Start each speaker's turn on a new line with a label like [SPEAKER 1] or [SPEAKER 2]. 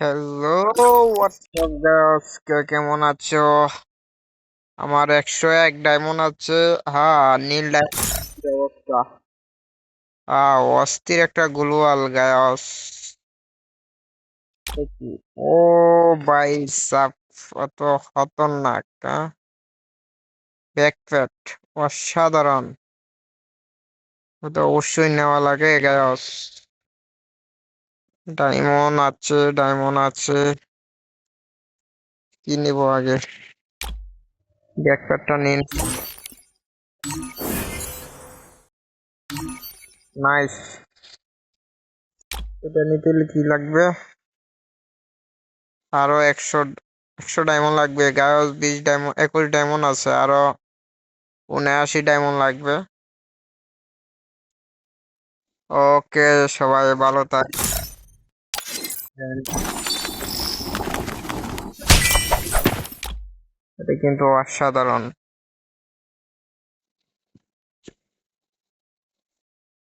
[SPEAKER 1] Hello WhatsApp guys কে কেমন আছো? আমার একশো এক ডায়মন্ড আছে। হ্যাঁ নীল অবস্থা? হ্যাঁ অস্থির একটা গ্লোয়াল গায়স ও ভাই সাপ অত খতরনাক ব্যাকপ্যাট অসাধারণ। ওটা অবশ্যই নেওয়া লাগে গায়স ডায়মন্ড আছে ডায়মন্ড আছে। কি নিব আগে? ব্যাকপ্যাকটা নিন। নাইস এটা নিতে কি লাগবে? আরও একশো একশো ডায়মন্ড লাগবে। গায়স বিশ ডায়মন্ড একুশ ডায়মন্ড আছে। আরও উনআশি ডায়মন্ড লাগবে। ওকে সবাই ভালো থাক এটা কিন্তু অসাধারণ।